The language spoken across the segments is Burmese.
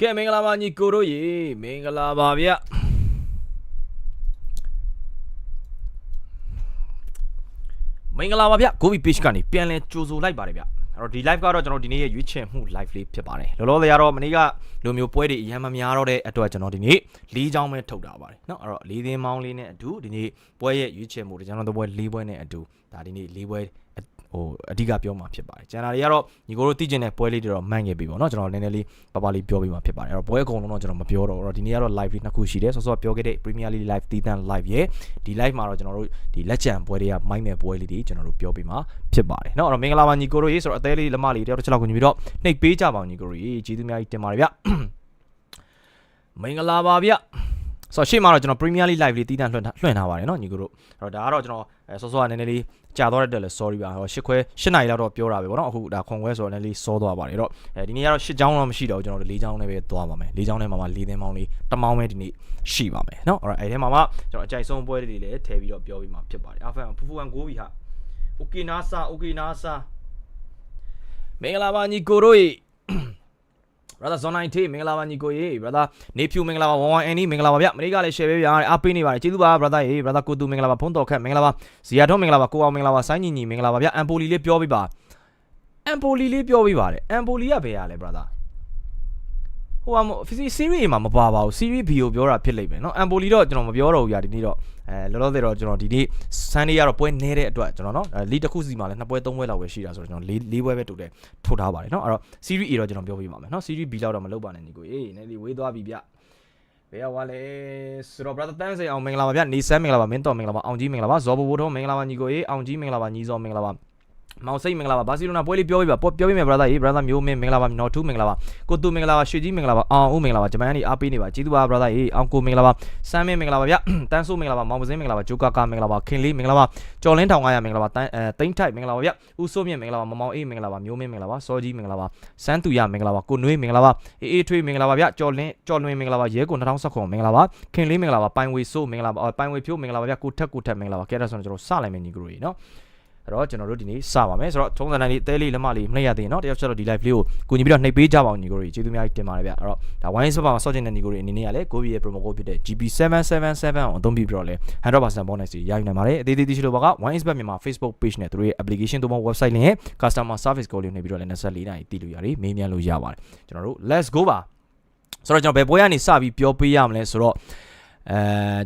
ကဲမင်္ဂလာပါညီကိုတို့ရေမင်္ဂလာပါဗျမင်္ဂလာပါဗျကိုဘီ page ကနေပြန်လဲကြိုဆိုလိုက်ပါတယ်ဗျအဲ့တော့ဒီ live ကတော့ကျွန်တော်ဒီနေ့ရဲ့ရွေးချယ်မှု live လေးဖြစ်ပါတယ်လောလောဆယ်ကတော့မနေ့ကလိုမျိုးပွဲတွေအရင်မများတော့တဲ့အတွက်ကျွန်တော်ဒီနေ့၄ချောင်းပဲထုတ်တာပါတယ်เนาะအဲ့တော့၄သင်းမောင်းလေးနဲ့အတူဒီနေ့ပွဲရဲ့ရွေးချယ်မှုဒီကျွန်တော်တို့ပွဲ၄ပွဲနဲ့အတူဒါဒီနေ့၄ပွဲ ဟိုအဓိကပြောမှာဖြစ်ပါတယ်ကျန်တာတွေကတော့ညီကိုတို့သိကျင်တဲ့ပွဲလေးတွေတော့မှန်ခဲ့ပြီပေါ့နော်ကျွန်တော်နည်းနည်းလေးပါပါလေးပြောပြမှာဖြစ်ပါတယ်အဲ့တော့ပွဲအကုန်လုံးတော့ကျွန်တော်မပြောတော့ဘူးဒီနေ့ကတော့ live နှစ်ခုရှိတယ်ဆောစောပြောခဲ့တဲ့ Premier League live တီးတန်း live ရဲ့ဒီ live မှာတော့ကျွန်တော်တို့ဒီလက်ချံပွဲတွေကမိုက်မဲ့ပွဲလေးတွေကျွန်တော်တို့ပြောပြမှာဖြစ်ပါတယ်နော်အဲ့တော့မင်္ဂလာပါညီကိုတို့ရေးဆိုတော့အသေးလေးလက်မလေးတယောက်တစ်ချက်လောက်ကိုညီပြီးတော့နှိပ်ပေးကြပါအောင်ညီကိုတို့ရေးကျေးဇူးများကြီးတင်ပါတယ်ဗျမင်္ဂလာပါဗျ ဆိုတော့ရှေ့မှာတော့ကျွန်တော် Premier League live လေးတီးတန်းလွှင့်ထားလွှင့်ထားပါတယ်เนาะညီကိုတို့အဲ့တော့ဒါကတော့ကျွန်တော်အဲစောစောကနည်းနည်းလေးကြာသွားတဲ့အတွက်လည်း sorry ပါဟောရှစ်ခွဲရှစ်နာရီလောက်တော့ပြောတာပဲဗောနော်အခုဒါခွန်ခွဲဆိုတော့လည်းလေးစောသွားပါတယ်အဲ့တော့အဲဒီနေ့ကတော့ရှစ်ချောင်းတော့မရှိတော့ဘူးကျွန်တော်တို့လေးချောင်းနဲ့ပဲသွားပါမယ်လေးချောင်းနဲ့မှာမှလေးသင်းမောင်းလေးတမောင်းပဲဒီနေ့ရှိပါမယ်เนาะအဲ့တော့အဲဒီထဲမှာမှကျွန်တော်အကြိုက်ဆုံးပွဲတွေလည်းထည့်ပြီးတော့ပြောပြီးမှဖြစ်ပါတယ်အဖန်ဖူဖူန်ကိုပြီဟာโอเคနာဆာโอเคနာဆာမင်္ဂလာပါညီကိုတို့ရေ brother zone 90မင်္ဂလာပါညီကိုရေ brother နေဖြူမင်္ဂလာပါ11 any မင်္ဂလာပါဗျမနေ့ကလည်း share ပေးပြအားပေးနေပါတယ်ကျေးဇူးပါ brother ရေ brother ကိုတူမင်္ဂလာပါဖုန်းတော်ခက်မင်္ဂလာပါဇီယာထွန်းမင်္ဂလာပါကိုအောင်မင်္ဂလာပါဆိုင်းညီညီမင်္ဂလာပါဗျအမ်ပိုလီလေးပြောပြပါအမ်ပိုလီလေးပြောပြပါတယ်အမ်ပိုလီကဘယ်ရလဲ brother ဟိုမှာ physics series မှာမပါပါဘူး series B ကိုပြောတာဖြစ်လိမ့်မယ်เนาะအမ်ပိုလီတော့ကျွန်တော်မပြောတော့ဘူးญาဒီနေ့တော့အဲလောလောဆယ်တော့ကျွန်တော်ဒီနေ့ Sunday ကတော့ပွဲနေတဲ့အတွက်ကျွန်တော်เนาะလီတစ်ခုစီမှာလည်းနှစ်ပွဲသုံးပွဲလောက်ပဲရှိတာဆိုတော့ကျွန်တော်လေးလေးပွဲပဲတူတယ်ထုတ်ထားပါတယ်เนาะအဲ့တော့ series A တော့ကျွန်တော်ပြောပြပါမယ်เนาะ series B လောက်တော့မလုပ်ပါနဲ့ညီကိုအေးနည်းလေးဝေးသွားပြီဗျဘယ်ရောက်လဲဆိုတော့ brother တန်းစိန်အောင်မင်္ဂလာပါဗျနေဆန်းမင်္ဂလာပါမင်းတော်မင်္ဂလာပါအောင်ကြီးမင်္ဂလာပါဇော်ဘဘိုးတော်မင်္ဂလာပါညီကိုအေးအောင်ကြီးမင်္ဂလာပါညီဇော်မင်္ဂလာပါ မောင်စိတ်မင်္ဂလာပါဘာစီလိုနာပွဲလေးပြောပြပါပြောပြမယ် brother ရေး brother မျိုးမင်းမင်္ဂလာပါနော်ထူးမင်္ဂလာပါကိုတူမင်္ဂလာပါရွှေကြီးမင်္ဂလာပါအောင်ဦးမင်္ဂလာပါဂျပန်ကနေအားပေးနေပါကျေးဇူးပါ brother ရေးအောင်ကိုမင်္ဂလာပါစမ်းမင်းမင်္ဂလာပါဗျတန်းဆိုးမင်္ဂလာပါမောင်ပစင်းမင်္ဂလာပါဂျိုကာကာမင်္ဂလာပါခင်လေးမင်္ဂလာပါကျော်လင်းထောင်900မင်္ဂလာပါတန်းအဲတိန်းထိုက်မင်္ဂလာပါဗျဦးစိုးမြင့်မင်္ဂလာပါမမောင်အေးမင်္ဂလာပါမျိုးမင်းမင်္ဂလာပါစောကြီးမင်္ဂလာပါစန်းသူရမင်္ဂလာပါကိုနွေးမင်္ဂလာပါအေးအေးထွေးမင်္ဂလာပါဗျကျော်လင်းကျော်လွင်မင်္ဂလာပါရဲကို2019မင်္ဂလာပါခင်လေးမင်္ဂလာပါပိုင်ဝေဆိုးမင်္ဂလာပါပိုင်ဝေဖြိုးမင်္ဂလာပါဗျကိုထက်ကိုထက်မင်္ဂလာပါကဲဒါဆိုတော့ကျွန်တော်စလိုက်မယ်ညီကတို့ရေနော် အဲ့တော့ကျွန်တော်တို့ဒီနေ့စပါမယ်ဆိုတော့ထုံးစံတိုင်းလေးတဲလေးလက်မလေးမနှိပ်ရသေးရင်เนาะတယောက်ချက်တော့ဒီ live လေးကိုကူညီပြီးတော့နှိပ်ပေးကြပါအောင်ညီကိုတွေကျေးဇူးများကြီးတင်ပါတယ်ဗျအဲ့တော့ဒါ wine spot မှာဆော့ချင်တဲ့ညီကိုတွေအနေနဲ့ကလည်းကိုဘီရဲ့ promo code ဖြစ်တဲ့ GB777 ကိုအသုံးပြုပြီးတော့လည်း100% bonus တွေရယူနိုင်ပါတယ်အသေးသေးသိရှိလို့ပါက wine spot မြန်မာ Facebook page နဲ့သူတို့ရဲ့ application တို့မှ website link ရဲ့ customer service call လေးနေပြီးတော့လည်း24နာရီတည်လို့ရတယ်မေးမြန်းလို့ရပါတယ်ကျွန်တော်တို့ let's go ပါဆိုတော့ကျွန်တော်ဘယ်ပွဲကနေစပြီးပြောပေးရမလဲဆိုတော့အဲ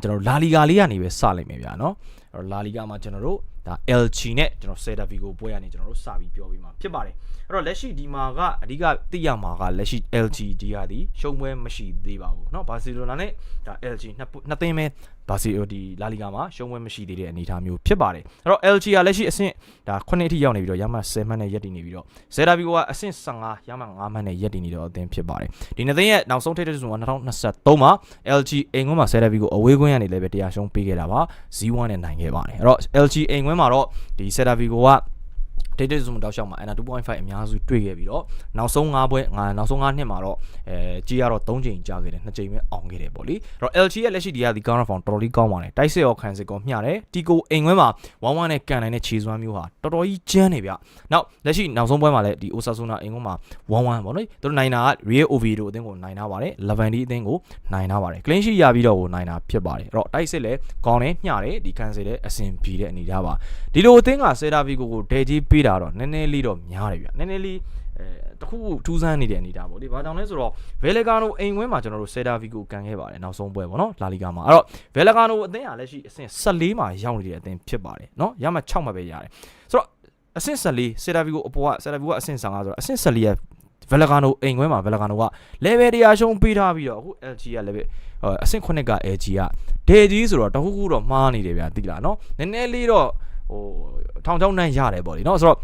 ကျွန်တော်လာလီဂါလေးကနေပဲစလိုက်မယ်ဗျာเนาะအဲ့တော့လာလီဂါမှာကျွန်တော်တို့ ဒါ LG နဲ့ကျွန်တော် Celta Vigo ပွဲရနေကျွန်တော်တို့စပြီးပြောပြီးမှာဖြစ်ပါတယ်အဲ့တော့လက်ရှိဒီမှာကအဓိကသိရမှာကလက်ရှိ LG ဒီဟာဒီရှုံးပွဲမရှိသေးပါဘူးเนาะဘာစီလိုနာနဲ့ဒါ LG နှစ်နှစ်သိန်းပဲဘာစီဒီလာလီဂါမှာရှုံးပွဲမရှိသေးတဲ့အနေအထားမျိုးဖြစ်ပါတယ်အဲ့တော့ LG ကလက်ရှိအဆင့်ဒါ9အထိရောက်နေပြီးတော့ရမှ10မှတ်နဲ့ရက်တည်နေပြီးတော့ Celta Vigo ကအဆင့်15ရမှ9မှတ်နဲ့ရက်တည်နေတော့အသင်းဖြစ်ပါတယ်ဒီနှစ်သိန်းရဲ့နောက်ဆုံးထိပ်တဲ့ဆုံးက2023မှာ LG အိမ်ကွန်းမှာ Celta Vigo အဝေးကွင်းကနေလည်းပဲတရားရှုံးပေးခဲ့တာပါ0-1နဲ့နိုင်ခဲ့ပါတယ်အဲ့တော့ LG အိမ်ကွ န်းင်းမှာတော့ဒီ Celta Vigo က data zoom တောက်လျှောက်မှာ N 2.5အများစုတွေ့ခဲ့ပြီးတော့နောက်ဆုံး5ပွဲငါနောက်ဆုံး5နှစ်မှာတော့အဲကြီးရတော့3ချိန်ကြာခဲ့တယ်2ချိန်ပဲအောင်ခဲ့တယ်ပေါ့လေအဲ့တော့ LG ရဲ့လက်ရှိဒီကဒီ counter form တော်တော်လေးကောင်းပါတယ်တိုက်စစ်ရောခံစစ်ကောမျှတယ်တီကိုအိမ်ခွဲမှာ1-1နဲ့ကန်နိုင်တဲ့ခြေစွမ်းမျိုးဟာတော်တော်ကြီးကျန်းနေဗျနောက်လက်ရှိနောက်ဆုံးပွဲမှာလည်းဒီ Osasuna အိမ်ခွဲမှာ1-1ပေါ့နော်သူတို့နိုင်တာက Real Oviedo အသင်းကိုနိုင်ထားပါတယ်11 D အသင်းကိုနိုင်ထားပါတယ် clean sheet ရပြီးတော့ကိုနိုင်တာဖြစ်ပါတယ်အဲ့တော့တိုက်စစ်လည်းကောင်းတယ်မျှတယ်ဒီခံစစ်လည်းအဆင်ပြေတဲ့အနေထားပါဒီလိုအသင်းက Celta Vigo ကိုဒဲကြီးပေးတာတော့နည်းနည်းလေးတော့များတယ်ဗျနည်းနည်းလေးအဲတခုထူးဆန်းနေတဲ့အနေထားပေါ့လေဘာကြောင့်လဲဆိုတော့ Velegano အိမ်ဝင်းမှာကျွန်တော်တို့ Celta Vigo ကန်ခဲ့ပါတယ်နောက်ဆုံးပွဲပေါ့နော်လာလီဂါမှာအဲ့တော့ Velegano အသင်းကလက်ရှိအဆင့်14မှာရောက်နေတဲ့အသင်းဖြစ်ပါတယ်နော်ရမှ6မှာပဲရတယ်ဆိုတော့အဆင့်14 Celta Vigo အပေါ်က Celta Vigo ကအဆင့်15ဆိုတော့အဆင့်14ရဲ့ Velegano အိမ်ခွဲမှာ Velegano က level တရားရှုံးပေးထားပြီးတော့အခု LG က level အဆင့်9က LG ကဒေကြီးဆိုတော့တခုခုတော့မှားနေတယ်ဗျာသိလားနော်နည်းနည်းလေးတော့ ဟိုထောင်ချောင်းနှမ်းရတယ်ပေါ့လေနော်ဆိုတော့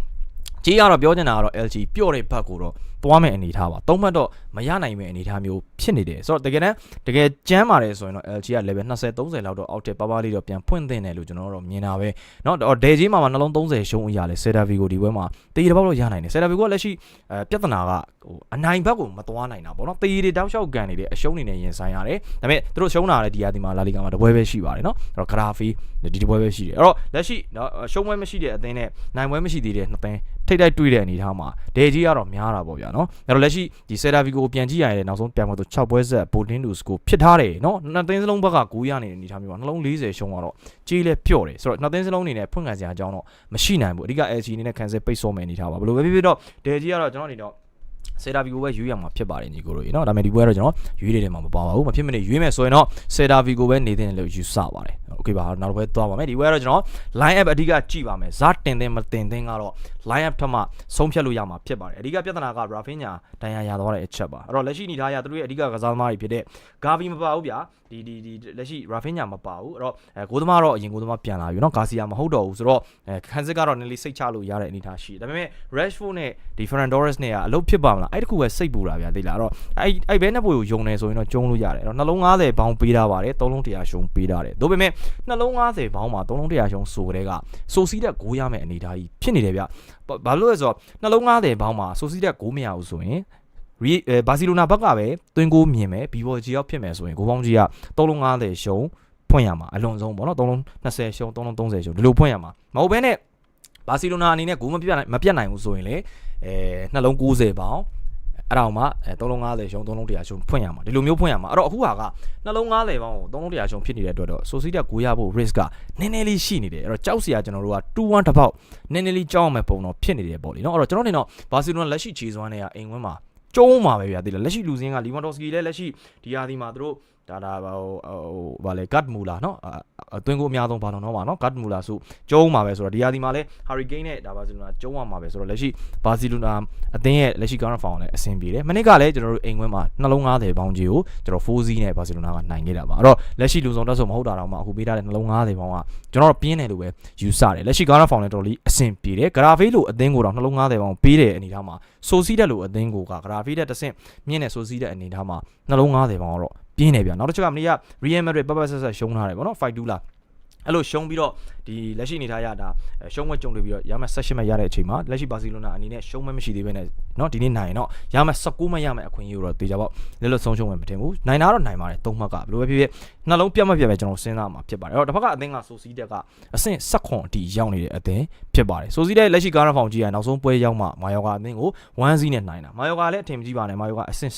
ကြီးကတော့ပြောချင်တာကတော့ LG ပြော့တဲ့ဘက်ကိုတော့သွားမယ်အနေထားပါသုံးမှတ်တော့မရနိုင်မယ့်အနေထားမျိုး ဖြစ် ဖြစ်နေတယ်ဆိုတော့တကယ်တမ်းတကယ်ကြမ်းပါတယ်ဆိုရင်တော့ LG က level 20 30လောက်တော့အောက်တက်ပါပါလေးတော့ပြန်ဖွင့်သင့်တယ်လို့ကျွန်တော်တို့မြင်တာပဲเนาะတော့ဒေဂျီမှာမှာနှလုံး30ရှုံးအရာလဲ Celta Vigo ဒီဘွဲမှာတည်ရပေါက်တော့ရနိုင်တယ် Celta Vigo ကလက်ရှိအဲပြဿနာကဟိုအနိုင်ဘက်ကိုမသွားနိုင်တာပေါ့နော်တည်ရတောက်လျှောက်ကန်နေတယ်အရှုံးနေနဲ့ရင်ဆိုင်ရတယ်ဒါပေမဲ့သူတို့ရှုံးတာလည်းဒီရာဒီမှာလာလီဂါမှာတပွဲပဲရှိပါတယ်เนาะအဲ့တော့ဂရာဖီဒီတပွဲပဲရှိတယ်အဲ့တော့လက်ရှိเนาะရှုံးပွဲမရှိတဲ့အသင်းနဲ့နိုင်ပွဲမရှိသေးတဲ့နှစ်သင်းထိတ်တိုက်တွေ့တဲ့အနေအထားမှာဒေဂျီကတော့များတာပေါ့ဗျာเนาะအဲ့တော့လက်ရှိဒီ Celta Vigo ကိုပြန်ကြည့်ရရင်နောက်ဆုံးပြန်မတော့ 6ပွဲဆက်ဘိုလင်းလူစကိုဖြစ်ထားတယ်နော်နှစ်သိန်းစလုံးဘက်က900ရနေတဲ့အနေထားမျိုးပါနှလုံး40ရှုံးသွားတော့ကြေးလဲပျော့တယ်ဆိုတော့နှစ်သိန်းစလုံးအနေနဲ့ဖွင့်ခံစရာအကြောင်းတော့မရှိနိုင်ဘူးအဓိက LG အနေနဲ့ခံစစ်ပိတ်ဆော့မယ်အနေထားပါဘယ်လိုပဲဖြစ်ဖြစ်တော့ဒယ်ကြီးကတော့ကျွန်တော်အနေနဲ့ စေတာဗီကိုပဲရွေးရမှာဖြစ်ပါတယ်ညီကိုတို့ရေနော်ဒါပေမဲ့ဒီပွဲကတော့ကျွန်တော်ရွေးတယ်မှာမပါပါဘူးမဖြစ်မနေရွေးမယ်ဆိုရင်တော့စေတာဗီကိုပဲနေတင်တယ်လို့ယူဆပါတယ်โอเคပါနောက်တစ်ပွဲသွားပါမယ်ဒီပွဲကတော့ကျွန်တော် line up အဓိကကြည့်ပါမယ်ဇာတင်တင်မတင်တင်ကတော့ line up ထက်မှဆုံးဖြတ်လို့ရမှာဖြစ်ပါတယ်အဓိကပြဿနာက Rafinha တန်ရာရသွားတဲ့အချက်ပါအဲ့တော့လက်ရှိအနေထားအရသူတို့ရဲ့အဓိကကစားသမားတွေဖြစ်တဲ့ Gavi မပါဘူးဗျာဒီဒီဒီလက်ရှိ Rafinha မပါဘူးအဲ့တော့အဲကိုသမားတော့အရင်ကိုသမားပြန်လာပြီเนาะ Garcia မဟုတ်တော့ဘူးဆိုတော့အဲခန်းစစ်ကတော့နည်းလေးစိတ်ချလို့ရတဲ့အနေထားရှိတယ်ဒါပေမဲ့ Rashford နဲ့ဒီ Ferran Torres နဲ့ကအလုပ်ဖြစ်ပါမလား းအဲ့တခုပဲစိတ်ပူတာဗျာသိလားအဲ့တော့အဲ့အဲ့ဘဲနှစ်ပွေကိုယုံနေဆိုရင်တော့ကျုံလို့ရတယ်အဲ့တော့နှလုံး90ဘောင်းပေးထားပါတယ်သုံးလုံး100ရှုံးပေးထားတယ်ဒါပေမဲ့နှလုံး90ဘောင်းမှာသုံးလုံး100ရှုံးဆိုတဲ့ကစိုးစီးတဲ့ဂိုးရမယ့်အနေထားကြီးဖြစ်နေတယ်ဗျဘာလို့လဲဆိုတော့နှလုံး90ဘောင်းမှာစိုးစီးတဲ့ဂိုးမရဘူးဆိုရင်ရီဘာစီလိုနာဘက်ကပဲတွင်းကိုမြင်မယ်ဘီဘော်ဂျီရောက်ဖြစ်မယ်ဆိုရင်ဂိုးပေါင်းကြီးက350ရှုံးဖွင့်ရမှာအလွန်ဆုံးပေါ့နော်320ရှုံး330ရှုံးဒီလိုဖွင့်ရမှာမဟုတ်ဘဲနဲ့ဘာစီလိုနာအနေနဲ့ဂိုးမပြတ်နိုင်မပြတ်နိုင်ဘူးဆိုရင်လေအဲနှလုံး90ပေါင်း အဲ့ဒါမှအဲ350ရှုံး300ရှုံးဖွင့်ရမှာဒီလိုမျိုးဖွင့်ရမှာအဲ့တော့အခုဟာကနှလုံး90ပေါင်းကို300ရှုံးဖြစ်နေတဲ့အတွက်တော့ဆိုစီတက်ကိုရဖို့ risk ကနည်းနည်းလေးရှိနေတယ်အဲ့တော့ကြောက်စရာကျွန်တော်တို့က2-1တစ်ပေါက်နည်းနည်းလေးကြောက်အောင်မဲ့ပုံတော့ဖြစ်နေတယ်ပေါ့လေနော်အဲ့တော့ကျွန်တော်နေတော့ဘာစီလိုနာလက်ရှိခြေစွမ်းတွေကအိမ်ဝင်းမှာကျုံးမှာပဲဗျာဒီလက်ရှိလူစင်းကလီဗန်ဒေါစကီလည်းလက်ရှိဒီဟာဒီမှာသူတို့ ဒါဒါဟိုဟိုဗာလေကတ်မူလာเนาะအတွင်းကိုအများဆုံးဘာလို့တော့ပါเนาะကတ်မူလာဆိုကျုံးမှာပဲဆိုတော့ဒီဟာဒီမှာလဲဟာရီကိန်းနဲ့ဒါဘာစီလိုနာကျုံးရမှာပဲဆိုတော့လက်ရှိဘာစီလိုနာအသင်းရဲ့လက်ရှိကောင်ဖောင်လည်းအဆင်ပြေတယ်မနစ်ကလည်းကျွန်တော်တို့အိမ်ဝင်းမှာနှလုံး90ပေါင်းကြီးကိုကျွန်တော်4စီးနဲ့ဘာစီလိုနာကနိုင်ခဲ့တာပါအဲ့တော့လက်ရှိလူဆောင်တက်ဆိုမဟုတ်တာတော့မှအခုပေးထားတဲ့နှလုံး90ပေါင်းကကျွန်တော်တို့ပြင်းတယ်လို့ပဲယူဆတယ်လက်ရှိကောင်ဖောင်လည်းတော်တော်လေးအဆင်ပြေတယ်ဂရာဖေးလိုအသင်းကိုတော့နှလုံး90ပေါင်းပေးတဲ့အနေထားမှာဆိုစီးတဲ့လိုအသင်းကိုကဂရာဖေးတဲ့တဆင့်မြင့်တဲ့ဆိုစီးတဲ့အနေထားမှာနှလုံး90ပေါင်းကတော့ ပြင်းနေဗျာနောက်တစ်ချက်ကမနေ့က Real Madrid ပတ်ပတ်ဆက်ဆက်ရှုံးထားတယ်ဗောနော်5-2လားအဲ့လိုရှုံးပြီးတော့ ဒီလက်ရှိအနေထားရတာရှုံးဝဲကြုံတွေ့ပြီးတော့ရမယ်16မဲ့ရတဲ့အချိန်မှာလက်ရှိဘာစီလိုနာအနေနဲ့ရှုံးမဲ့မရှိသေးဘဲနဲ့เนาะဒီနေ့နိုင်ရင်တော့ရမယ်19မဲ့ရမယ်အခွင့်အရေးတော့တေချာပေါ့လဲလို့ဆုံးရှုံးမယ်မတင်ဘူးနိုင်တာတော့နိုင်ပါတယ်သုံးမှတ်ကဘယ်လိုပဲဖြစ်ဖြစ်နှလုံးပြတ်မပြတ်ပဲကျွန်တော်စဉ်းစားမှာဖြစ်ပါတယ်အဲ့တော့တစ်ဖက်ကအသင်းကဆိုစီတက်ကအဆင့်16ခွန်အတီရောက်နေတဲ့အသင်းဖြစ်ပါတယ်ဆိုစီတက်လက်ရှိကားရဖောင်ကြီးကနောက်ဆုံးပွဲရောက်မှမာယောကာအသင်းကို1စီးနဲ့နိုင်တာမာယောကာလည်းအထင်ကြီးပါနဲ့မာယောကာအဆင့်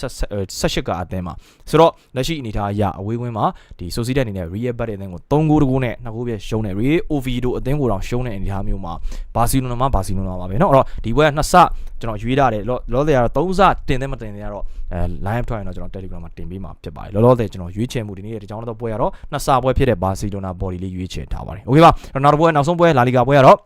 18ကအသင်းမှာဆိုတော့လက်ရှိအနေထားအရအဝေးဝင်းမှာဒီဆိုစီတက်အနေနဲ့ Real Bad တဲ့အသင်းကို3ဂိုးတကိုးနဲ့2ဂိုးပြရှုံးတယ် Real Oviedo အသင်းကိုတော့ရှုံးတဲ့အနေအထားမျိုးမှာဘာစီလိုနာမှာဘာစီလိုနာပါပဲเนาะအဲ့တော့ဒီပွဲကနှစ်ဆကျွန်တော်ရွေးထားတယ်လောလောဆယ်ကတော့3ဆတင်တယ်မတင်တယ်ကတော့အဲ line up ထွက်ရင်တော့ကျွန်တော် Telegram မှာတင်ပေးမှာဖြစ်ပါတယ်လောလောဆယ်ကျွန်တော်ရွေးချယ်မှုဒီနေ့ဒီကြောင်းတော့ပွဲကတော့နှစ်ဆပွဲဖြစ်တဲ့ဘာစီလိုနာ body လေးရွေးချယ်ထားပါတယ်โอเคပါနောက်တစ်ပွဲနောက်ဆုံးပွဲလာလီဂါပွဲကတော့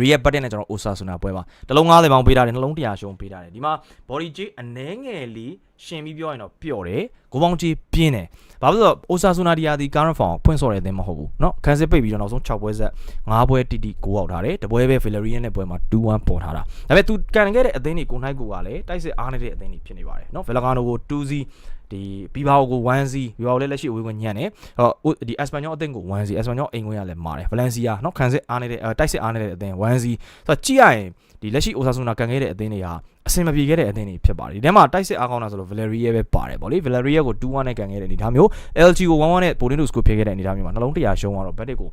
Real Betis နဲ့ကျွန်တော် Osasuna ပွဲပါတလုံး90ပေါင်ပေးထားတယ်နှလုံး100ရှုံးပေးထားတယ်ဒီမှာ body J အနှဲငယ်လေးရှင်ပြီးပြောရင်တော့ပျော့တယ်ကိုပေါင်းကြီးပြင်းတယ်ဘာဖြစ်လို့ Osasuna ဒီယာဒီ current form ဖွင့်စော်တဲ့အသင်းမဟုတ်ဘူးเนาะခန်းစစ်ပိတ်ပြီးတော့နောက်ဆုံး6ပွဲဆက်5ပွဲတိတိကိုအောင်ထားတယ်တပွဲပဲ Villarreal နဲ့ပွဲမှာ2-1ပေါ်ထားတာဒါပေမဲ့ तू ကန်ခဲ့တဲ့အသင်းတွေကိုနိုင်ကိုကလည်းတိုက်စစ်အားနေတဲ့အသင်းတွေဖြစ်နေပါတယ်เนาะ Villarreal ကို2-0 ဒီဘီဘာကို1 0ဘီဘာကိုလည်းလက်ရှိအဝေးဝင်ညံ့တယ်ဟောဒီအက်စပန်ညောအသင်းကို1 0အက်စပန်ညောအိမ်ဝင်ရလဲမာတယ်ဗလန်စီယာเนาะခံစစ်အားနေတဲ့တိုက်စစ်အားနေတဲ့အသင်း1 0ဆိုတော့ကြည့်ရရင်ဒီလက်ရှိအိုဆာဆူနာကန်ခဲ့တဲ့အသင်းတွေဟာအဆင်မပြေခဲ့တဲ့အသင်းတွေဖြစ်ပါတယ်ဒီထဲမှာတိုက်စစ်အားကောင်းတာဆိုလို့ Valeria ပဲပါတယ်ဗောလေ Valeria ကို2-1နဲ့ကန်ခဲ့တဲ့အနေအထားမျိုး LG ကို1-1နဲ့ Bolton ကိုဖြစ်ခဲ့တဲ့အနေအထားမျိုးမှာနှလုံး100ရှုံးသွားတော့ Betis ကို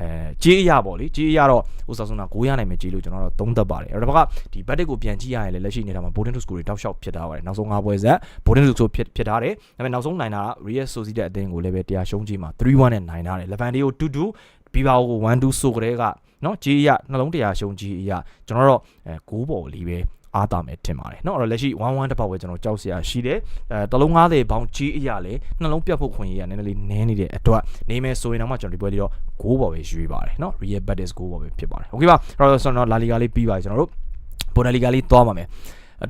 အဲကြေးအရပေါ့လေကြေးအရတော့ဥစားစုံနာ9ရနိုင်မယ်ကြေးလို့ကျွန်တော်တို့သုံးသပ်ပါတယ်အဲ့တော့ဘက်ကဒီဘက်တစ်ကိုပြန်ကြည့်ရရင်လည်းလက်ရှိနေတာမှာ Bolton to score တွေတောက်လျှောက်ဖြစ်ထားပါတယ်နောက်ဆုံး5ပွဲဆက် Bolton to score ဖြစ်ဖြစ်ထားတယ်ဒါပေမဲ့နောက်ဆုံးနိုင်တာက Real Sociedad အသင်းကိုလည်းပဲတရားရှုံးကြည့်မှာ3-1နဲ့နိုင်ထားတယ် Levante ကို2-2 Bilbao ကို1-2ဆိုကြတဲ့ကနော်ကြေးအရနှလုံး100ရှုံးကြေးအရကျွန်တော်တို့အဲ9ပေါ်လေးပဲ အားတာမယ်ထင်ပါတယ်เนาะအဲ့တော့လက်ရှိ11တစ်ပေါက်ပဲကျွန်တော်ကြောက်စရာရှိတယ်အဲတလုံး90ဘောင်းကြီးအရာလေနှလုံးပြတ်ဖို့ခွင့်ရရနည်းနည်းလေးနည်းနေတဲ့အတွက်နေမယ်ဆိုရင်တော့မှကျွန်တော်ဒီပွဲလေးတော့ဂိုးပေါ်ပဲရွေးပါတယ်เนาะ Real Betis ဂိုးပေါ်ပဲဖြစ်ပါတယ်โอเคပါအဲ့တော့ကျွန်တော်လာလီဂါလေးပြီးပါပြီကျွန်တော်တို့ဘွန်ဒလီဂါလေးသွားပါမယ်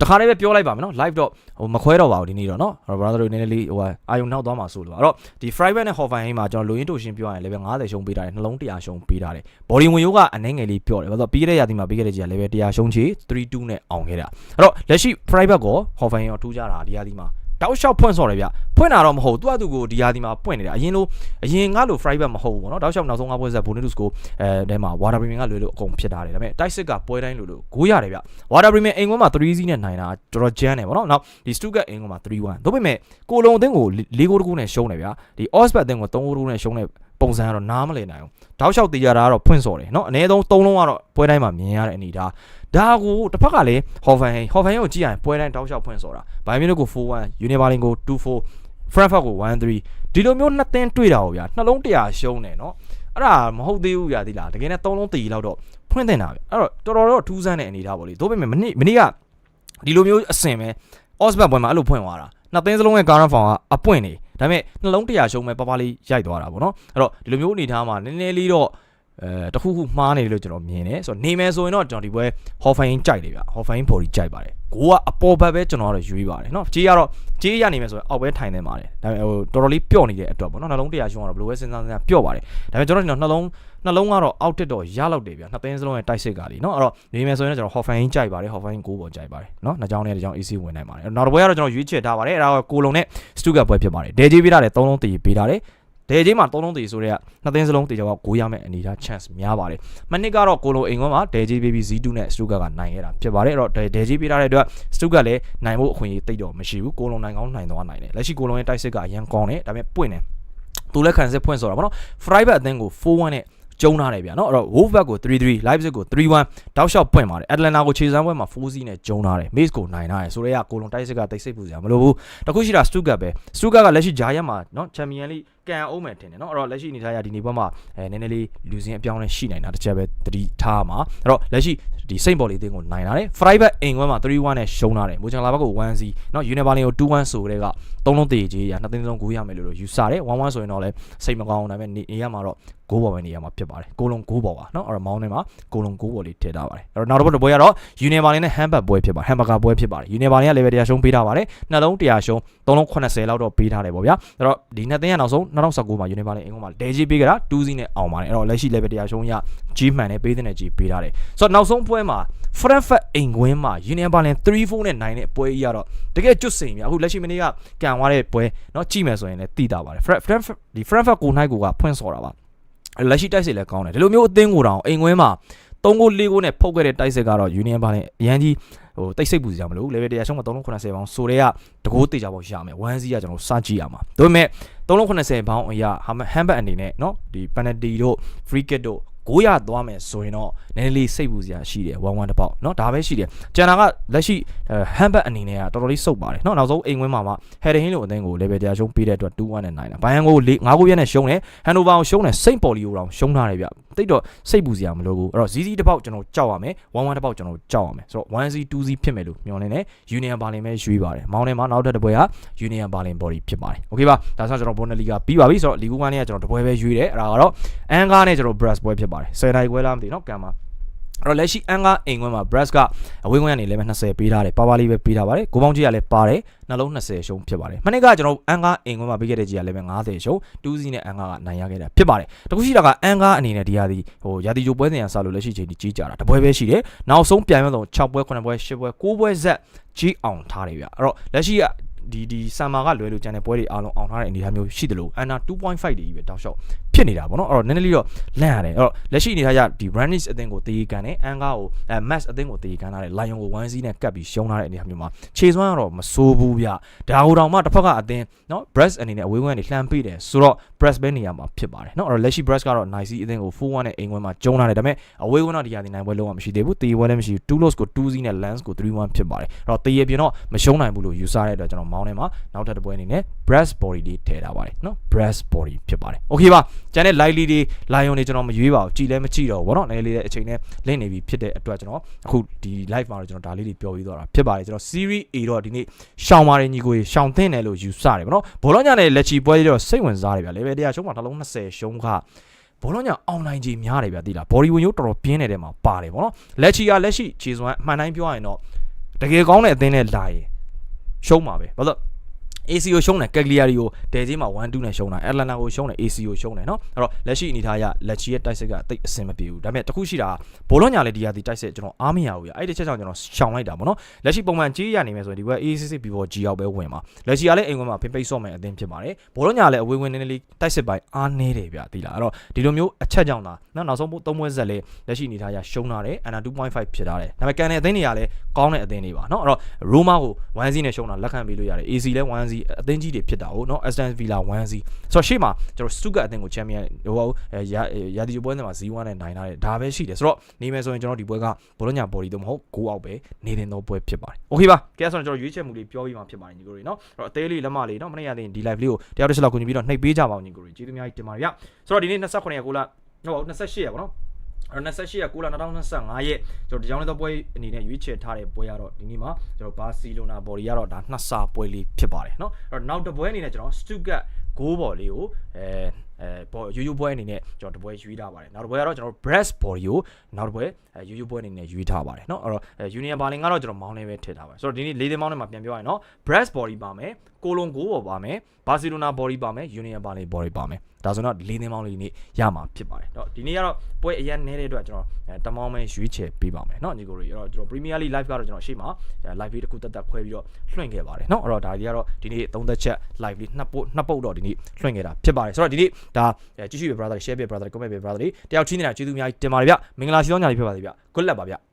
တခါတည်းပဲပြောလိုက်ပါမယ်နော် live တော့ဟိုမခွဲတော့ပါဘူးဒီနေ့တော့နော်အဲ့တော့ brother တို့နည်းနည်းလေးဟိုအာယုံနောက်သွားမှာဆိုလို့အဲ့တော့ဒီ Friday နဲ့ Hoffenheim ဟိမှာကျွန်တော်လိုရင်းတိုရှင်ပြောရရင် level 50ရှုံးပေးထားတယ်နှလုံး100ရှုံးပေးထားတယ် body ဝင်ရိုးကအနှဲငယ်လေးပြောတယ်ဘာလို့ပြီးခဲ့တဲ့ရာသီမှာပြီးခဲ့တဲ့ကြီးက level 100ရှုံးချေ3-2နဲ့အောင်ခဲ့တာအဲ့တော့လက်ရှိ Friday ကော Hoffenheim ရောထူးကြတာဒီရာသီမှာ တောက်လျှောက်ဖွင့်စော်တယ်ဗျဖွင့်တာတော့မဟုတ်သူကသူကိုဒီဟာဒီမှာပွင့်နေတာအရင်လိုအရင်ကလို fry back မဟုတ်ဘူးပေါ့နော်တောက်လျှောက်နောက်ဆုံးငါးပွဲဆက် bonus ကိုအဲထဲမှာ water premium ကလွယ်လို့အကုန်ဖြစ်တာတယ်ဒါပေမဲ့တိုက်စစ်ကပွဲတိုင်းလိုလိုဂိုးရတယ်ဗျ water premium အိမ်ကွန်းမှာ3စီးနဲ့နိုင်တာတော်တော်ကျန်းတယ်ပေါ့နော်နောက်ဒီ Stuttgart အိမ်ကွန်းမှာ3-1ဒါပေမဲ့ကိုလုံးအသင်းကို၄ဂိုးတကူနဲ့ရှုံးတယ်ဗျာဒီ Osberg အသင်းကို3ဂိုးတကူနဲ့ရှုံးတဲ့ပုံစံကတော့နားမလည်နိုင်ဘူးတောက်လျှောက်တေးရတာကတော့ဖွင့်စော်တယ်เนาะအနည်းဆုံး3လုံးကတော့ပွဲတိုင်းမှာမြင်ရတဲ့အနေဒါ ဒါကိုတစ်ဖက်ကလည်း Hoffenheim Hoffenheim ကိုကြည့်ရရင်ပွဲတိုင်းတောက်လျှောက်ဖွင့်စော်တာဘိုင်မီနိုကို4-1 Union ကို2-4 Frankfurt ကို1-3ဒီလိုမျိုးနှစ်သင်းတွေ့တာကိုဗျာနှလုံး100ရှုံးတယ်เนาะအဲ့ဒါမဟုတ်သေးဘူးဗျာဒီလားတကယ်နဲ့3လုံးတည်လောက်တော့ဖွင့်တင်တာဗျအဲ့တော့တော်တော်တော့ထူးဆန်းတဲ့အနေဒါပေါ့လေဒါပေမဲ့မနေ့မနေ့ကဒီလိုမျိုးအဆင်ပဲ Osberg ပွဲမှာအဲ့လိုဖွင့်သွားတာနှစ်သင်းစလုံးရဲ့ current form ကအပွင့်နေဒါပေမဲ့နှလုံးတရာရှုံးမဲ့ပပလေးရိုက်သွားတာပေါ့နော်အဲ့တော့ဒီလိုမျိုးအနေထားမှာနည်းနည်းလေးတော့ အဲတခုခုမှားနေတယ်လို့ကျွန်တော်မြင်တယ်ဆိုတော့နေမယ်ဆိုရင်တော့ကျွန်တော်ဒီပွဲ Hoffenheim ကြိုက်တယ်ဗျ Hoffenheim body ကြိုက်ပါတယ်ကိုကအပေါ်ဘက်ပဲကျွန်တော်ကတော့ရွေးပါတယ်เนาะကြေးကတော့ကြေးရနေမယ်ဆိုရင်အောက်ပဲထိုင်နေပါတယ်ဒါပေမဲ့ဟိုတော်တော်လေးပျော့နေတဲ့အတွက်ပေါ့เนาะနှလုံးတရာရှုံးကတော့ဘယ်လိုပဲစဉ်းစားစဉ်းစားပျော့ပါတယ်ဒါပေမဲ့ကျွန်တော်ဒီနှလုံးနှလုံးကတော့အောက်တက်တော့ရလောက်တယ်ဗျနှစ်သင်းစလုံးရဲ့တိုက်စစ်ကလीเนาะအဲ့တော့နေမယ်ဆိုရင်တော့ကျွန်တော် Hoffenheim ကြိုက်ပါတယ် Hoffenheim ကိုပေါ်ကြိုက်ပါတယ်เนาะနှစ်ကြောင်းနဲ့တစ်ကြောင်း AC ဝင်နိုင်ပါတယ်နောက်တစ်ပွဲကတော့ကျွန်တော်ရွေးချယ်ထားပါတယ်အဲ့ဒါကကိုလုံနဲ့ Stuttgart ပွဲဖြစ်ပါတယ်ဒဲဂျီပေးထားတယ်၃လုံးတည်ပေးထားတယ် ဒဲဂျီမှာ၃လုံးတည်ဆိုတော့နှစ်သင်းစလုံးတည်ကြတော့ဂိုးရမယ့်အနေအထား chance များပါတယ်မနစ်ကတော့ကိုလုံအိမ်ကွန်းမှာဒဲဂျီပေးပြီး Z2 နဲ့ Stuttgart ကနိုင်ခဲ့တာဖြစ်ပါတယ်အဲ့တော့ဒဲဂျီပေးထားတဲ့အတွက် Stuttgart လည်းနိုင်ဖို့အခွင့်အရေးတိတ်တော့မရှိဘူးကိုလုံနိုင်ကောင်းနိုင်သွားနိုင်တယ်လက်ရှိကိုလုံရဲ့တိုက်စစ်ကအရန်ကောင်းတယ်ဒါပေမဲ့ပွင့်တယ်သူလည်းခံစစ်ဖွင့်ဆိုတာဗောနော် Freiburg အသင်းကို4-1နဲ့ကျုံထားတယ်ဗျာနော်အဲ့တော့ Wolfsburg ကို3-3 Leipzig ကို3-1တောက်လျှောက်ပွင့်ပါတယ် Atlanta ကိုခြေစမ်းပွဲမှာ4-0နဲ့ကျုံထားတယ် Mace ကိုနိုင်ထားတယ်ဆိုတော့ကကိုလုံတိုက်စစ်ကတိတ်ဆိတ်ပူစရာမလိုဘူးတခုရှိတာ Stuttgart ပဲ Stuttgart ကလက်ရှိဂျာရက်မှာနော် Champions League ကန်အောင်မယ်ထင်တယ်နော်အဲ့တော့လက်ရှိအနေထားရဒီနေ့ဘက်မှာအဲနည်းနည်းလေးလူစင်းအပြောင်းလဲရှိနိုင်တာတစ်ချက်ပဲသတိထားမှာအဲ့တော့လက်ရှိဒီစိတ်ပေါ်လေးအသင်းကိုနိုင်လာတယ် Freiburg အိမ်ကွန်းမှာ3-1နဲ့ရှုံးထားတယ်မိုချန်လာဘက်ကို1-0နော် Unibalin ကို2-1ဆိုတဲ့ကသုံးလုံးတည်ကြီးရနှစ်သိန်းဆုံးဂိုးရမယ်လို့ယူဆတယ်1-1ဆိုရင်တော့လည်းစိတ်မကောင်းဘူးဒါပေမဲ့နေရမှာတော့ ဂိုးပေါ်ပဲနေရမှာဖြစ်ပါတယ်ကိုလုံးဂိုးပေါ်ပါနော်အဲ့တော့မောင်းထဲမှာကိုလုံးဂိုးပေါ်လေးထည့်ထားပါတယ်အဲ့တော့နောက်တစ်ပတ်တစ်ပွဲကတော့ Unibalin နဲ့ Hamburg ပွဲဖြစ်ပါ Hamburg ပွဲဖြစ်ပါတယ် Unibalin က level 100ရှုံးပေးထားပါတယ်နှလုံး100ရှုံး3လုံး80လောက်တော့ပေးထားတယ်ပေါ့ဗျာအဲ့တော့ဒီနှစ်သိန်းကနောက်ဆုံး2019မှာ Unibalin အင်္ဂုံမှာဒဲကြီးပေးကြတာ2စီးနဲ့အောင်ပါတယ်အဲ့တော့လက်ရှိ level 100ရှုံးရကြီးမှန်နဲ့ပေးတဲ့နဲ့ကြီးပေးထားတယ်ဆိုတော့နောက်ဆုံးပွဲမှာ Frankfurt အိမ်ကွင်းမှာ Union Berlin 3-4နဲ့9နဲ့ပွဲကြီးကတော့တကယ်ကျွတ်စိန်ပြအခုလက်ရှိမနေ့ကကန်သွားတဲ့ပွဲเนาะကြည့်မယ်ဆိုရင်လည်းသိတာပါတယ် Frankfurt ဒီ Frankfurt ကိုနိုင်ကိုကဖွင့်စော်တာပါ လက်ရှိတိုက်စစ်လည်းကောင်းတယ်ဒီလိုမျိုးအသင်းကိုတောင်အိမ်ကွင်းမှာ3ဂိုး4ဂိုးနဲ့ဖုတ်ခဲ့တဲ့တိုက်စစ်ကတော့ Union Berlin အရန်ကြီးဟိုတိတ်ဆိတ်ပူစရာမလို level 100ရှုံးမှာ380ပေါင်းဆိုတဲ့ကတကိုးတေချာပေါက်ရမယ်1စီးကကျွန်တော်စကြည့်ရမှာဒါပေမဲ့380ပေါင်းအရာဟမ်ဘတ်အနေနဲ့เนาะဒီ penalty တို့ free kick တို့ 900သွားမယ်ဆိုရင်တော့နည်းနည်းလေးစိတ်ပူစရာရှိတယ်1-1တစ်ပေါက်เนาะဒါပဲရှိတယ်ကျန်တာကလက်ရှိဟမ်ဘတ်အနေနဲ့ကတော်တော်လေးစုပ်ပါတယ်เนาะနောက်ဆုံးအိမ်ဝင်းမှာမှာဟယ်ဒဟင်းလိုအသင်းကို level 100ရှုံးပေးတဲ့အတွက်2-1နဲ့နိုင်တာဘိုင်ယန်ကို5ဂိုးပြည့်နဲ့ရှုံးတယ်ဟန်နိုဗာကိုရှုံးတယ်စိန့်ပေါ်လီကိုတောင်ရှုံးထားတယ်ဗျတိတ်တော့စိတ်ပူစရာမလိုဘူးအဲ့တော့ ZZ တစ်ပေါက်ကျွန်တော်ကြောက်ရမယ်1-1တစ်ပေါက်ကျွန်တော်ကြောက်ရမယ်ဆိုတော့ 1C 2C ဖြစ်မယ်လို့မျှော်လင့်တယ် Union Berlin ပဲရွေးပါတယ်မောင်းထဲမှာနောက်ထပ်တစ်ပွဲက Union Berlin body ဖြစ်ပါတယ်โอเคပါဒါဆိုကျွန်တော် Bundesliga ပြီးပါပြီဆိုတော့ Liga 1နဲ့ကျွန်တော်တစ်ပွဲပဲရွေးတယ်အဲ့ဒါကတော့အန်ကားနဲ့ကျွန်တော် Brass ပွဲဖြစ်ပါတယ် တယ်10နိုင်ခွဲလားမသိနော်ကံမှာအဲ့တော့လက်ရှိအန်ကာအင်ကွန်းမှာ Brass ကအဝေးကွင်းကနေလည်း20ပေးထားတယ်ပါပါလေးပဲပေးထားပါတယ်ကိုပေါင်းကြီးကလည်းပါတယ်နှလုံး20ရှုံးဖြစ်ပါတယ်မနေ့ကကျွန်တော်အန်ကာအင်ကွန်းမှာပေးခဲ့တဲ့ကြီးကလည်းပဲ90ရှုံး2စီးနဲ့အန်ကာကနိုင်ရခဲ့တာဖြစ်ပါတယ်တခုရှိတာကအန်ကာအနေနဲ့ဒီဟာဒီဟိုရာတီဂျိုပွဲစဉ်ရဆလို့လက်ရှိချိန်ဒီကြီးကြတာတပွဲပဲရှိတယ်နောက်ဆုံးပြန်မဲ့တော့6ပွဲ9ပွဲ10ပွဲ9ပွဲဇက်ကြီးအောင်ထားတယ်ဗျအဲ့တော့လက်ရှိကဒီဒီဆမ်မာကလွယ်လို့ကျန်တဲ့ပွဲတွေအားလုံးအောင်ထားတဲ့အနေအထားမျိုးရှိတယ်လို့အန်နာ2.5တွေကြီးပဲတောက်လျှောက်ဖြစ်နေတာပေါ့နော်အဲ့တော့နည်းနည်းလေးတော့လန့်ရတယ်အဲ့တော့လက်ရှိအနေထားရဒီ Brandish အသင်းကိုတေးကန်တယ်အန်ကားကိုအဲ Max အသင်းကိုတေးကန်ထားတယ် Lion ကို1စီးနဲ့ကပ်ပြီးရှုံးထားတဲ့အနေထားမျိုးမှာခြေစွမ်းကတော့မဆိုးဘူးဗျဒါဟိုတောင်မှတစ်ဖက်ကအသင်းနော် Brass အနေနဲ့အဝေးဝန်းကနေလှမ်းပေးတယ်ဆိုတော့ Brass ပဲနေရာမှာဖြစ်ပါတယ်နော်အဲ့တော့လက်ရှိ Brass ကတော့ Nice အသင်းကို4-1နဲ့အိမ်ဝန်းမှာကျုံးထားတယ်ဒါပေမဲ့အဝေးဝန်းတော့ဒီရာသီနိုင်ပွဲလုံးဝမရှိသေးဘူးတေးပွဲလည်းမရှိဘူး2 loss ကို2စီးနဲ့ Lance ကို3-1ဖြစ်ပါတယ်အဲ့တော့တေးရပြင်တော့မရှုံးနိုင်ဘူးလို့ယူဆတဲ့အတွက်ကျွန်တော်မောင်းထဲမှာနောက်ထပ်တစ်ပွဲအနေနဲ့ Brass body လေးထည့်ထားပါတယ်နော် Brass body ဖြစ်ပါတယ် okay ပါ ကျန်တဲ့ lively တွေ lion တွေကျွန်တော်မရွေးပါဘူးကြည်လည်းမကြည့်တော့ဘူးဗောနော်လည်းလေးတဲ့အချိန်နဲ့လင့်နေပြီဖြစ်တဲ့အတွက်ကျွန်တော်အခုဒီ live မှာတော့ကျွန်တော်ဒါလေးတွေပြောပြီးတော့တာဖြစ်ပါတယ်ကျွန်တော် series A တော့ဒီနေ့ရှောင်းပါတယ်ညီကိုရှောင်းသင့်တယ်လို့ယူဆတယ်ဗောနော်ဘောလုံးညာနဲ့လက်ချီပွဲတွေတော့စိတ်ဝင်စားတယ်ဗျာ level 100ရှုံးမှာတစ်လုံး20ရှုံးခဘောလုံးညာအောင်နိုင်ကြီးများတယ်ဗျာတိလား body ဝင်ရိုးတော်တော်ပြင်းနေတဲ့မှာပါတယ်ဗောနော်လက်ချီကလက်ရှိခြေစွမ်းအမှန်တိုင်းပြောရရင်တော့တကယ်ကောင်းတဲ့အသင်းနဲ့လာရင်ရှုံးမှာပဲဘာလို့ AC ကိုရှုံးတယ် Cagliari ကိုဒယ်ဂျီမှာ1-2နဲ့ရှုံးတာ Atlanta ကိုရှုံးတယ် AC ကိုရှုံးတယ်เนาะအဲ့တော့လက်ရှိအနေထားအရလက်ချီရဲ့တိုက်စစ်ကအသိအဆင်မပြေဘူးဒါပေမဲ့တခုရှိတာဘောလုံးညာလေဒီယာဒီတိုက်စစ်ကျွန်တော်အားမရဘူးရအဲ့ဒီချက်ကြောင့်ကျွန်တော်ရှောင်လိုက်တာပေါ့နော်လက်ရှိပုံမှန်ကြီးရနေမယ်ဆိုရင်ဒီဘက် ACC ပြီးပေါ် G ရောက်ပဲဝင်ပါလက်ရှိကလည်းအိမ်ဝင်မှာဖိဖိတ်ဆော့မယ်အသင်းဖြစ်ပါတယ်ဘောလုံးညာလည်းအဝေးဝင်နေနေလေးတိုက်စစ်ပိုင်းအားနေတယ်ဗျသိလားအဲ့တော့ဒီလိုမျိုးအချက်ကြောင့်သာနော်နောက်ဆုံးသုံးပွဲဆက်လေးလက်ရှိအနေထားအရရှုံးတာတယ် under 2.5ဖြစ်ထားတယ်ဒါပေမဲ့ကန်တဲ့အသင်းတွေကလည်းကောင်းတဲ့အသင်းတွေပါနော်အဲ့တော့ Roma ကို1-0နဲ့ရှုံးတာလက်ခံပေးလို့ရတယ် AC လည်း1-0 အသင်းကြီးတွေဖြစ်တာဟုတ်နော် Aston Villa 1-0ဆိုတော့ရှေ့မှာကျွန်တော် Stuttgart အသင်းကို champion ဟိုဟုတ်ရာရာဒီပွဲစဉ်မှာ0-1နဲ့နိုင်ထားတယ်ဒါပဲရှိတယ်ဆိုတော့နေမယ်ဆိုရင်ကျွန်တော်ဒီပွဲကဘောလုံးညာ body တော့မဟုတ်6အောက်ပဲနေတဲ့တော့ပွဲဖြစ်ပါတယ်။ Okay ပါ။ကဲဆိုတော့ကျွန်တော်ရွေးချယ်မှုလေးပြောပြီးမှဖြစ်ပါတယ်ညီကိုတွေနော်။အဲ့တော့အသေးလေးလက်မလေးနော်မနေ့ကတင်ဒီ live လေးကိုတယောက်တစ်ချက်လောက်ကူညီပြီးတော့နှိပ်ပေးကြပါဦးညီကိုတွေကျေးဇူးအများကြီးတင်ပါတယ်ဗျ။ဆိုတော့ဒီနေ့29ရက်ကိုလာဟုတ်28ရက်ပေါ့နော်။ အဲ့28ရက်ကိုလာ2025ရက်ကျွန်တော်ဒီကြောင်းလေးတော့ပွဲအနေနဲ့ရွေးချယ်ထားတဲ့ပွဲကတော့ဒီနေ့မှာကျွန်တော်ဘာစီလိုနာဘော်ဒီကတော့ဒါနှစ်ဆပွဲလေးဖြစ်ပါတယ်နော်အဲ့တော့နောက်တစ်ပွဲအနေနဲ့ကျွန်တော် Stuttgart ဂိုး ဘော်လေးကိုအဲအဲဘောရိုးရိုးပွဲအနေနဲ့ကျွန်တော်တပွဲရွေးထားပါတယ်နောက်တစ်ပွဲကတော့ကျွန်တော် breast body ကိုနောက်တစ်ပွဲအဲရိုးရိုးပွဲအနေနဲ့ရွေးထားပါတယ်เนาะအဲ့တော့ union berlin ကတော့ကျွန်တော်မောင်းလေးပဲထည့်ထားပါတယ်ဆိုတော့ဒီနေ့လေးသိန်းမောင်းထဲမှာပြန်ပြောရရင်เนาะ breast body ပါမယ်ကိုလွန်ကိုဘော်ပါမယ် barcelona body ပါမယ် union berlin body ပါမယ်ဒါဆိုတော့လေးသိန်းမောင်းလေးနေ့ရမှာဖြစ်ပါတယ်เนาะဒီနေ့ကတော့ပွဲအရင်နေတဲ့အတွက်ကျွန်တော်အဲတမောင်းမဲရွေးချယ်ပေးပါမယ်เนาะညီကိုတွေအဲ့တော့ကျွန်တော် premier league live ကတော့ကျွန်တော်ရှေ့မှာ live လေးတစ်ခုတက်တက်ခွဲပြီးတော့လွှင့်ခဲ့ပါတယ်เนาะအဲ့တော့ဒါကြီးကတော့ဒီနေ့သုံးသက်ချက် live လေးနှစ်ပုတ်နှစ်ပုတ်တော့ဒီနေ့ ေ့လွှင့်ခဲ့တာဖြစ်ပါတယ်ဆိုတော့ဒီနေ့ဒါကြည့်ရှုရ brother share ပြ brother comment ပြ brother တွေတယောက်ချင်းနေတာကျေးဇူးအများကြီးတင်ပါတယ်ဗျမင်္ဂလာရှိသောညလေးဖြစ်ပါစေဗျ good luck ပါဗျ